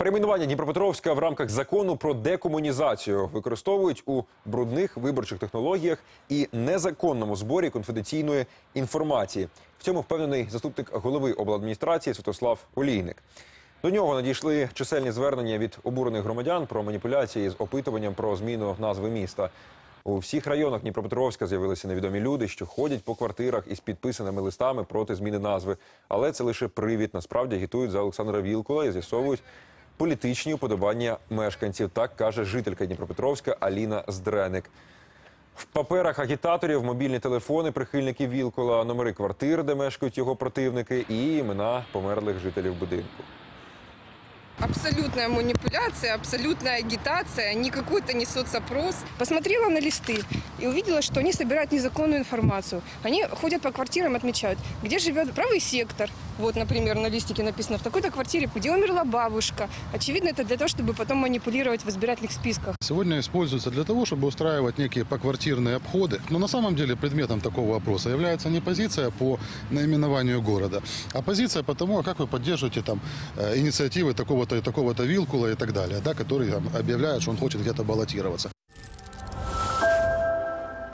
Перейменування Дніпропетровська в рамках закону про декомунізацію використовують у брудних виборчих технологіях і незаконному зборі конфіденційної інформації. В цьому впевнений заступник голови обладміністрації Святослав Олійник. До нього надійшли чисельні звернення від обурених громадян про маніпуляції з опитуванням про зміну назви міста. У всіх районах Дніпропетровська з'явилися невідомі люди, що ходять по квартирах із підписаними листами проти зміни назви. Але це лише привід. Насправді агітують за Олександра Вілкула і з'ясовують політичні уподобання мешканців. Так каже жителька Дніпропетровська Аліна Здреник. В паперах агітаторів мобільні телефони прихильників Вілкула, номери квартир, де мешкають його противники, і імена померлих жителів будинку. Абсолютная манипуляция, абсолютная агитация, не какой-то не соцопрос. Посмотрела на листы и увидела, что они собирают незаконную информацию. Они ходят по квартирам, отмечают, где живет правый сектор. Вот, например, на листике написано, в такой-то квартире, где умерла бабушка. Очевидно, это для того, чтобы потом манипулировать в избирательных списках. Сегодня используется для того, чтобы устраивать некие поквартирные обходы. Но на самом деле предметом такого опроса является не позиция по наименованию города, а позиция по тому, а как вы поддерживаете там э, инициативы такого-то и такого-то Вилкула и так далее, да, который там, объявляет, что он хочет где-то баллотироваться.